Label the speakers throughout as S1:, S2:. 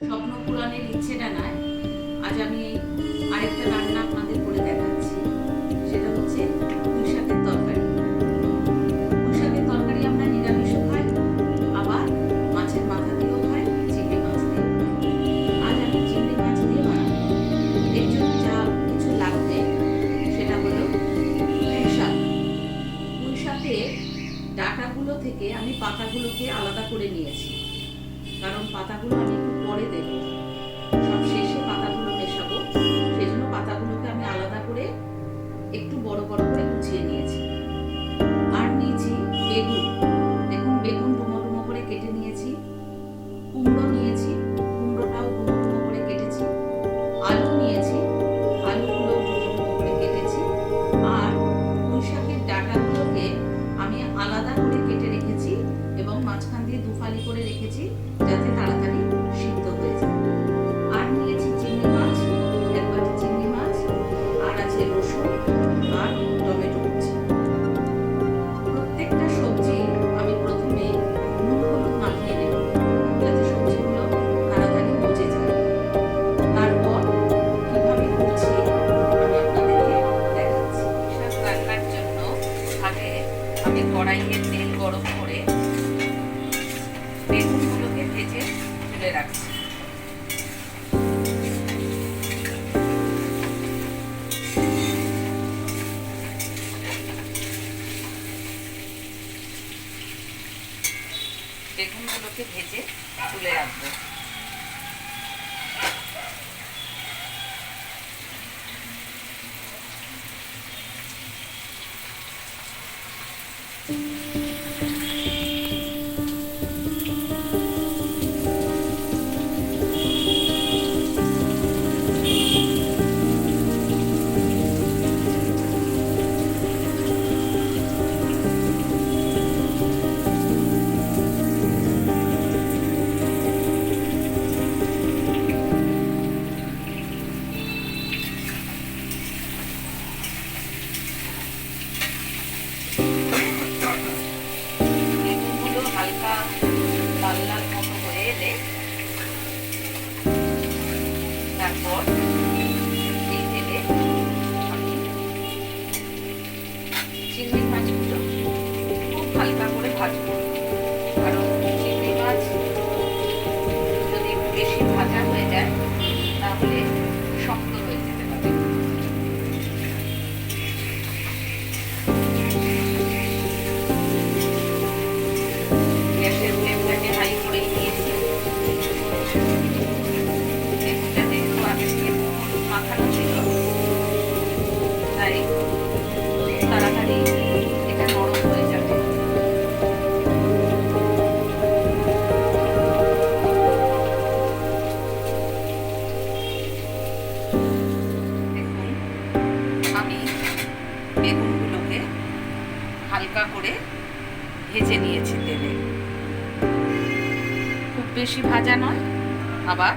S1: স্বপ্ন পুরাণের ইচ্ছেটা নয় আজ আমি আরেকটা রান্না আপনাদের করে দেখাচ্ছি। সেটা হচ্ছে আমি কড়াইয়ে তেল গরম করে বেগুনগুলোকে ভেজে তুলে রাখছি। নয়, আবার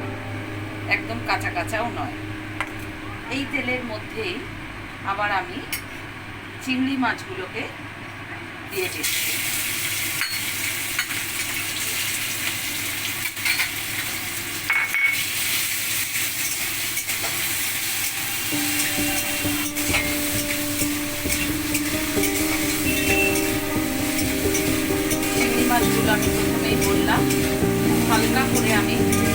S1: একদম কাঁচা কাঁচাও নয়। এই তেলের মধ্যেই আবার আমি চিংড়ি মাছগুলোকে দিয়ে দিচ্ছি। চিংড়ি মাছগুলো আমি প্রথমেই বললাম। হালকা করে আমি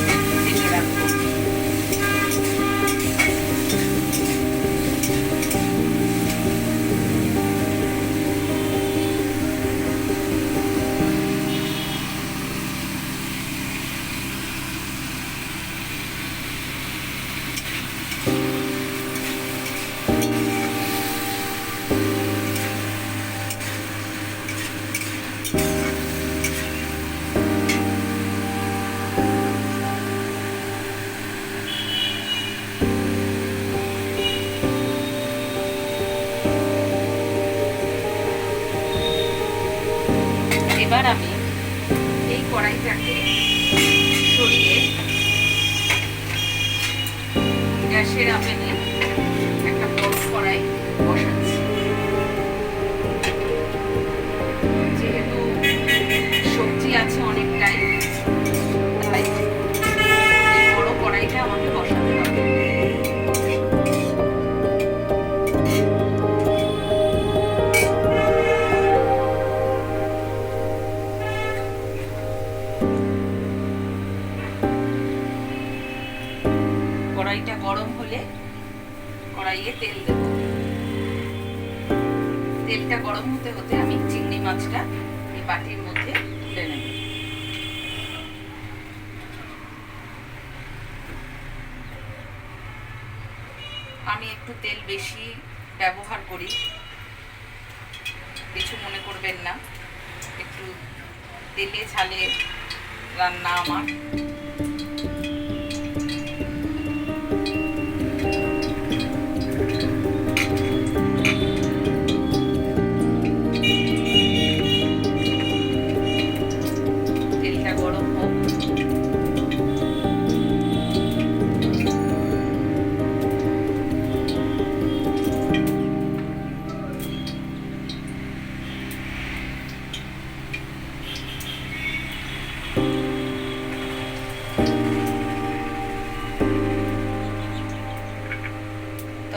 S1: বেশি ব্যবহার করি। কিছু মনে করবেন না। একটু তেলে ঝালে রান্না আমার।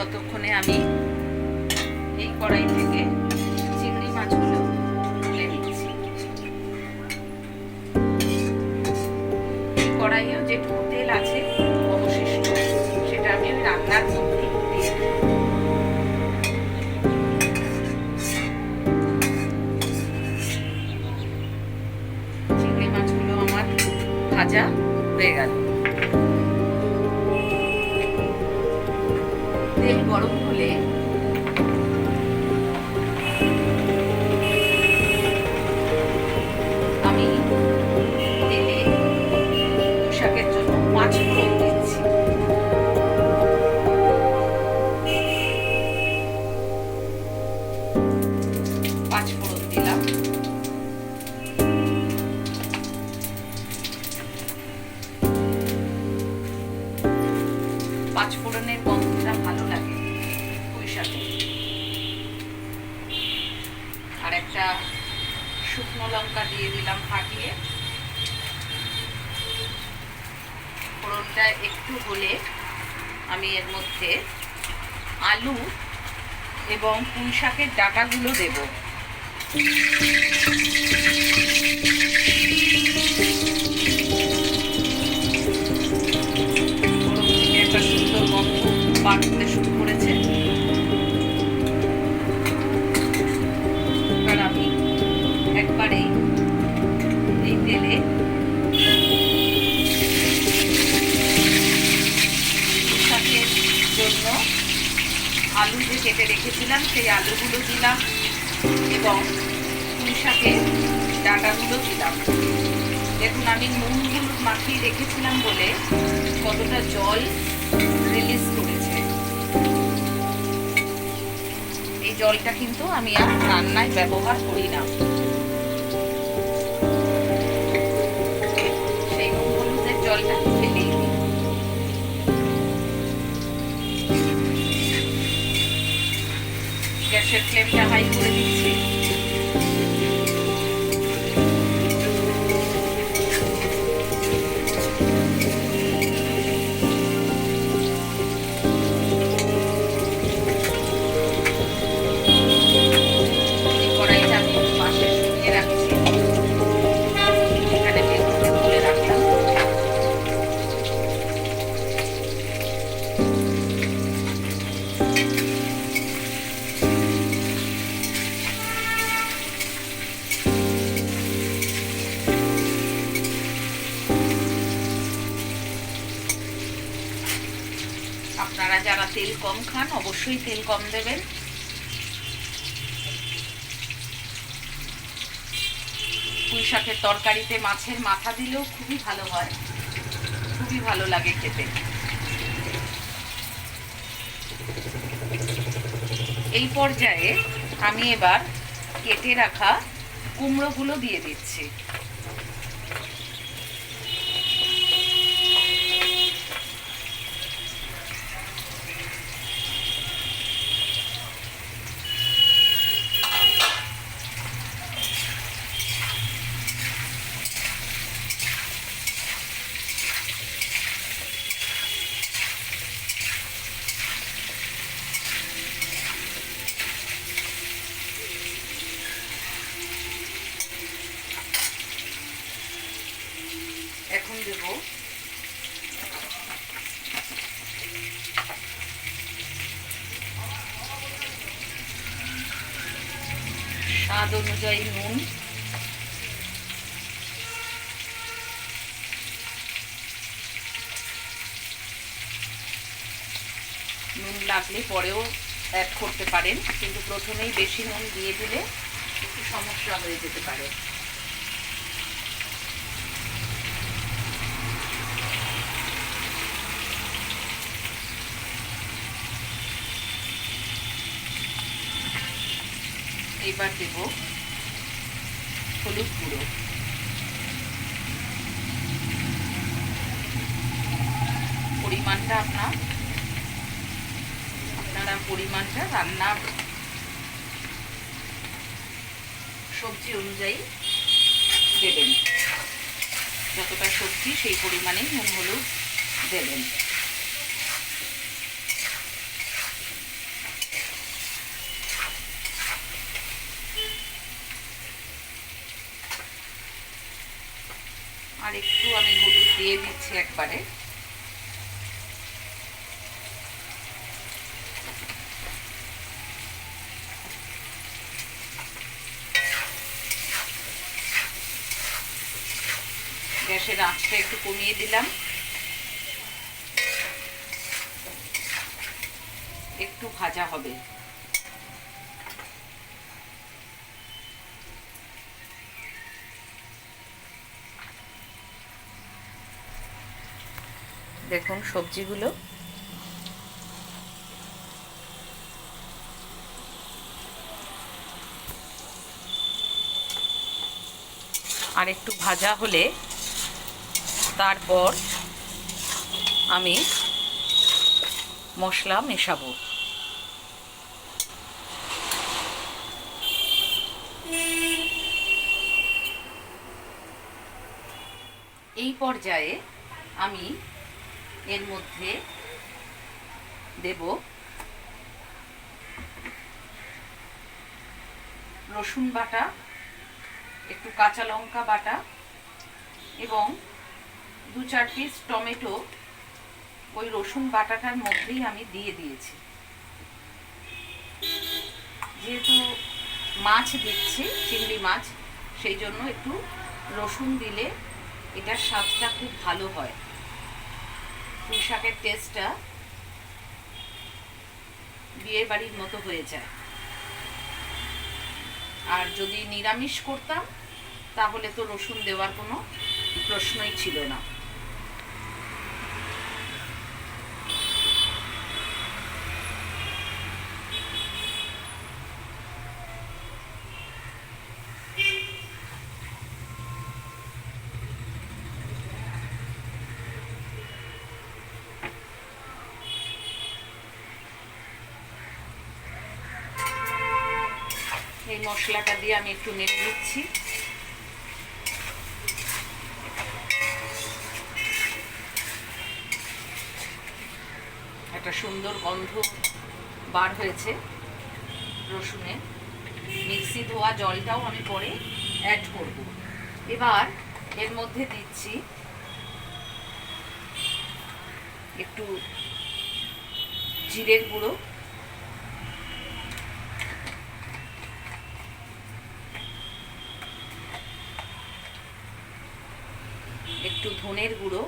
S1: ততক্ষণে আমি এই কড়াই থেকে চিংড়ি মাছগুলো শাকের ডাটাগুলো দেব। কিন্তু আমি আর রান্নায় ব্যবহার করি না। সেই হলুদের জলটা দিই গ্যাসের ফ্লেমটা হাই করে দিচ্ছি। আপনারা যারা তেল কম খান, অবশ্যই তেল কম দেবেন। পুঁই শাকের তরকারিতে মাছের মাথা দিলেও খুবই ভালো হয়। খুবই ভালো লাগে খেতে। এই পর্যায়ে আমি এবার কেটে রাখা কুমড়োগুলো দিয়ে দিচ্ছি। অনুযায়ী নুন নুন লাগলে পরেও অ্যাড করতে পারেন, কিন্তু প্রথমেই বেশি নুন দিয়ে দিলে একটু সমস্যা হয়ে যেতে পারে। এবার দেব। হলুদ গুঁড়ো। পরিমাণটা আপনার, আপনারা পরিমাণটা রান্নার সবজি অনুযায়ী দেবেন। যতটা সবজি সেই পরিমাণেই নুন, হলুদ দেবেন আর একটু আমি হলুদ দিয়ে দিচ্ছি একবারে। গ্যাসের আঁচটা একটু কমিয়ে দিলাম। একটু ভাজা হবে। দেখুন সবজিগুলো। আর একটু ভাজা হলে তারপর আমি মশলা মেশাবো। এই পর্যায়ে আমি এর মধ্যে দেব রসুন বাটা, একটু কাঁচা লঙ্কা বাটা এবং দু চার পিস টমেটো ওই রসুন বাটাটার মধ্যেই আমি দিয়ে দিয়েছি। যেহেতু মাছ দিচ্ছি, চিংড়ি মাছ, সেই জন্য একটু রসুন দিলে এটার স্বাদটা খুব ভালো হয়। পুঁই শাকের টেস্টটা বিয়ের বাড়ির মতো হয়ে যায়। আর যদি নিরামিষ করতাম, তাহলে তো রসুন দেওয়ার কোনো প্রশ্নই ছিল না এই মশলাটা দিয়ে আমি একটু নেড়ে দিচ্ছি। একটা সুন্দর গন্ধ বার হয়েছে রসুনে। মিক্সি ধোয়া জলটাও আমি পরে অ্যাড করব। এবার এর মধ্যে দিচ্ছি একটু জিরের গুঁড়ো। একটু ধনের গুঁড়ো।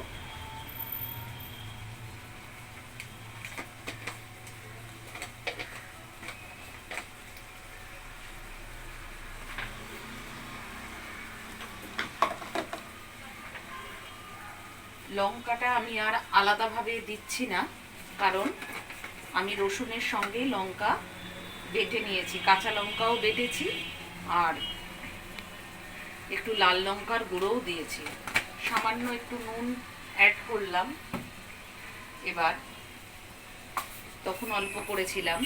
S1: লঙ্কাটা আমি আর আলাদাভাবে দিচ্ছি না, কারণ আমি রসুনের সঙ্গে লঙ্কা বেটে নিয়েছি, কাঁচা লঙ্কাও বেটেছি আর একটু লাল লঙ্কার গুঁড়োও দিয়েছি। সামান্য একটু নুন অ্যাড করলাম। এবার তখন অল্প করেছিলাম।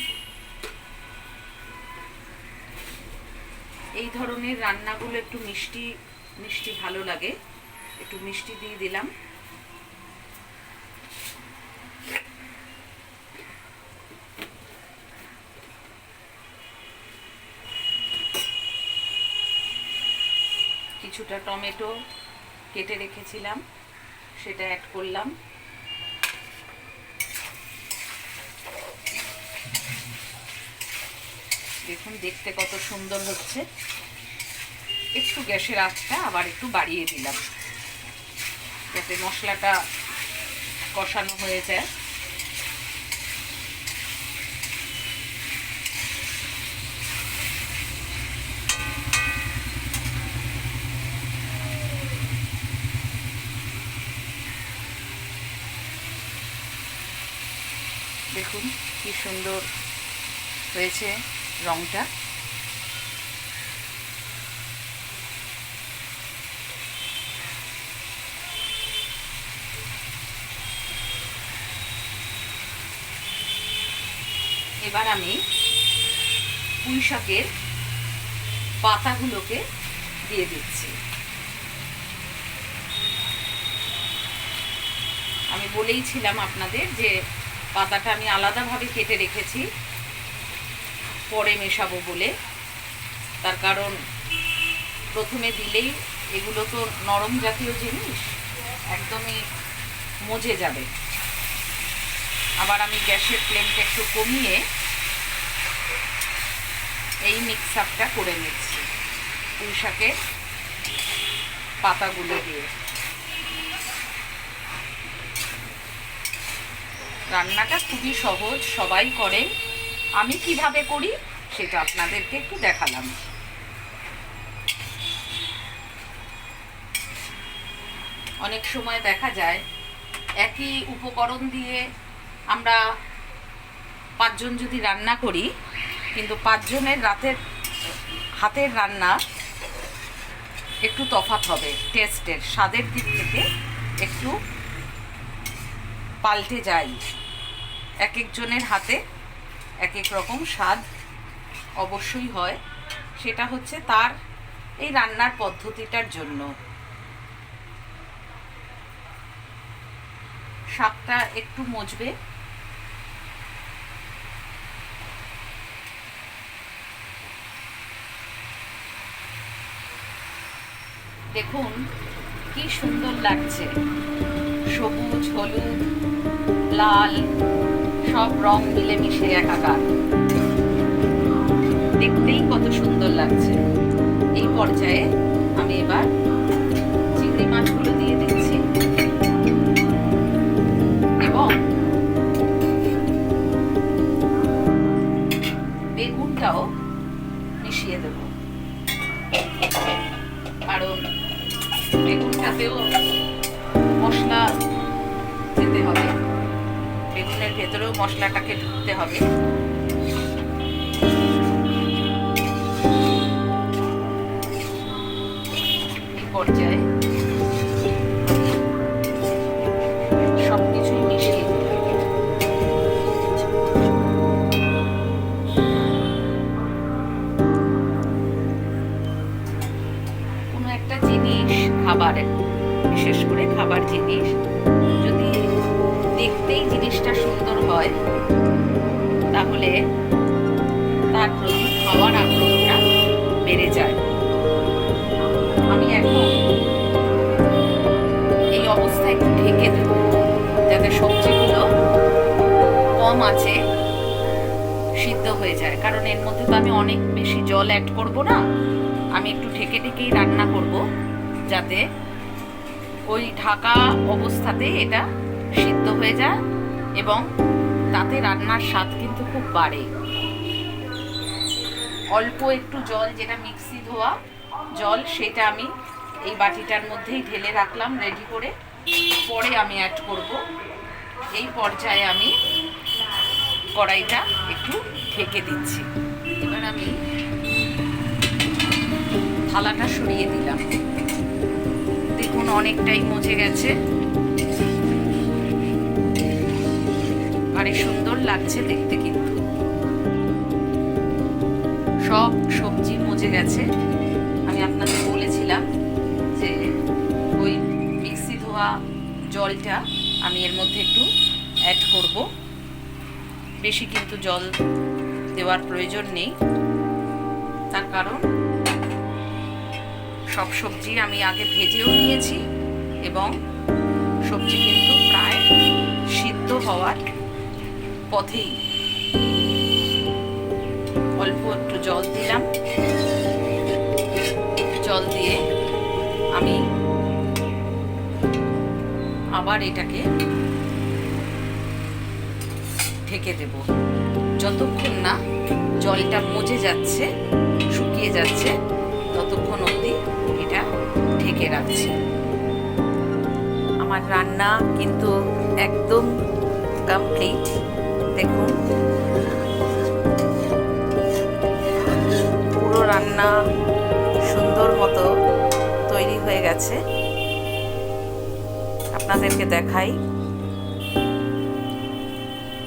S1: এই ধরনের রান্নাগুলো একটু মিষ্টি মিষ্টি ভালো লাগে। একটু মিষ্টি দিয়ে দিলাম। কিছুটা টমেটো কেটে রেখেছিলাম, সেটা অ্যাড করলাম। দেখুন, দেখতে কত সুন্দর হচ্ছে। একটু গ্যাসের আঁচটা আবার একটু বাড়িয়ে দিলাম, যাতে মশলাটা কষানো হয়ে যায়। দেখুন কি সুন্দর হয়েছে রংটা। এবার আমি পুঁই শাকের পাতাগুলোকে দিয়ে দিচ্ছি। আমি বলেইছিলাম আপনাদের যে পাতাটা আমি আলাদাভাবে কেটে রেখেছি। পরে মেশাবো বলে। তার কারণ প্রথমে দিলেই এগুলো তো নরম জাতীয় জিনিস, একদমই মজে যাবে। আবার আমি গ্যাসের ফ্লেমটা একটু কমিয়ে এই মিক্স আপটা করে নিচ্ছি। পুঁই শাকের পাতাগুলো দিয়ে। রান্নাটা খুবই সহজ, সবাই করে। আমি কীভাবে করি সেটা আপনাদেরকে একটু দেখালাম। অনেক সময় দেখা যায়, একই উপকরণ দিয়ে আমরা পাঁচজন যদি রান্না করি, কিন্তু পাঁচজনের রাতের, হাতের রান্না একটু তফাৎ হবে টেস্টের স্বাদের দিক থেকে একটু পাল্টে যায়। এক একজনের হাতে এক এক রকম স্বাদ অবশ্যই হয়। সেটা হচ্ছে তার এই রান্নার পদ্ধতিটার জন্য। শাকটা একটু মজবে। দেখুন, কি সুন্দর লাগছে। সবুজ, হলুদ, লাল। সব রং মিলেমিশে একাকার। দেখতেই কত সুন্দর লাগছে। এই পর্যায়ে আমি এবার চিংড়ি মাছগুলো দিয়ে দিচ্ছি। এবং বেগুনটাও মিশিয়ে দেব। কারণ বেগুনটাতেও মশলা ভেতরেও মশলাটাকে ঢুকতে হবে। পর্যায়ে তাহলে তার প্রতি খাওয়ার আগ্রহটা বেড়ে যায়। আমি এখন এই অবস্থায় একটু ঢেকে দেব যাতে সবজিগুলো কম আছে, সিদ্ধ হয়ে যায়। কারণ এর মধ্যে তো আমি অনেক বেশি জল অ্যাড করব না। আমি একটু ঢেকে ঢেকেই রান্না করব যাতে ওই ঢাকা অবস্থাতে এটা সিদ্ধ হয়ে যায় এবং তাতে রান্নার স্বাদ কিন্তু খুব বাড়ে। অল্প একটু জল যেটা মিক্সি ধোয়া, জল সেটা আমি এই বাটিটার মধ্যেই ঢেলে রাখলাম রেডি করে। পরে আমি অ্যাড করব। এই পর্যায়ে আমি কড়াইটা একটু ঢেকে দিচ্ছি। এবার আমি থালাটা সরিয়ে দিলাম। দেখুন অনেকটাই মজে গেছে। আরে সুন্দর লাগছে দেখতে কিন্তু। সব সবজি মজে গেছে। আমি আপনাদের বলেছিলাম যে ওই মিক্সি ধোয়া জলটা আমি এর মধ্যে একটু অ্যাড করব। বেশি কিন্তু জল দেওয়ার প্রয়োজন নেই। তার কারণ সব সবজি আমি আগে ভেজেও নিয়েছি এবং সবজি কিন্তু প্রায় সিদ্ধ হওয়ার পথেই অল্প একটু জল দিলাম। জল দিয়ে আমি আবার এটাকে ঢেকে দেব। যতক্ষণ না জলটা মজে যাচ্ছে, শুকিয়ে যাচ্ছে, ততক্ষণ অবধি এটা ঢেকে রাখছি। আমার রান্না কিন্তু একদম কমপ্লিট দেখুন। রান্না সুন্দর মতো তৈরি হয়ে গেছে। আপনাদেরকে দেখাই।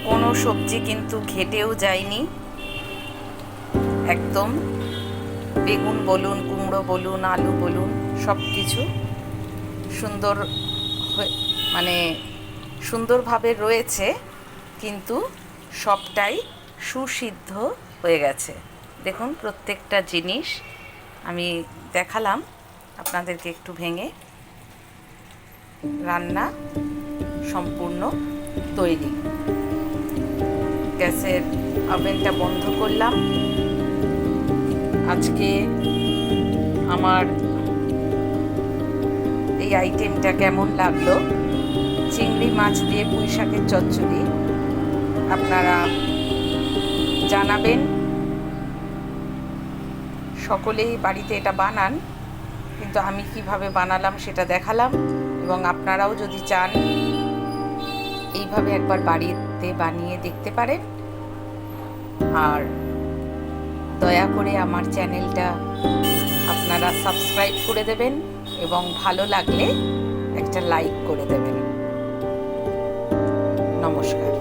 S1: কোনো সবজি কিন্তু ঘেটেও যায়নি। একদম বেগুন বলুন, কুমড়ো বলুন, আলু বলুন সব কিছু সুন্দর মানে সুন্দরভাবে রয়েছে, কিন্তু সবটাই সুসিদ্ধ হয়ে গেছে। দেখুন, প্রত্যেকটা জিনিস আমি দেখালাম, আপনাদেরকে একটু ভেঙে রান্না সম্পূর্ণ তৈরি। গ্যাসের ওভেনটা বন্ধ করলাম। আজকে আমার এই আইটেমটা কেমন লাগল? চিংড়ি মাছ দিয়ে পুঁই শাকের চচ্চড়ি, আপনারা জানাবেন। সকলেই বাড়িতে এটা বানান, কিন্তু আমি কীভাবে বানালাম সেটা দেখালাম, এবং আপনারাও যদি চান, এইভাবে একবার বাড়িতে বানিয়ে দেখতে পারেন। আর দয়া করে আমার চ্যানেলটা আপনারা সাবস্ক্রাইব করে দেবেন, এবং ভালো লাগলে একটা লাইক করে দেবেন। নমস্কার।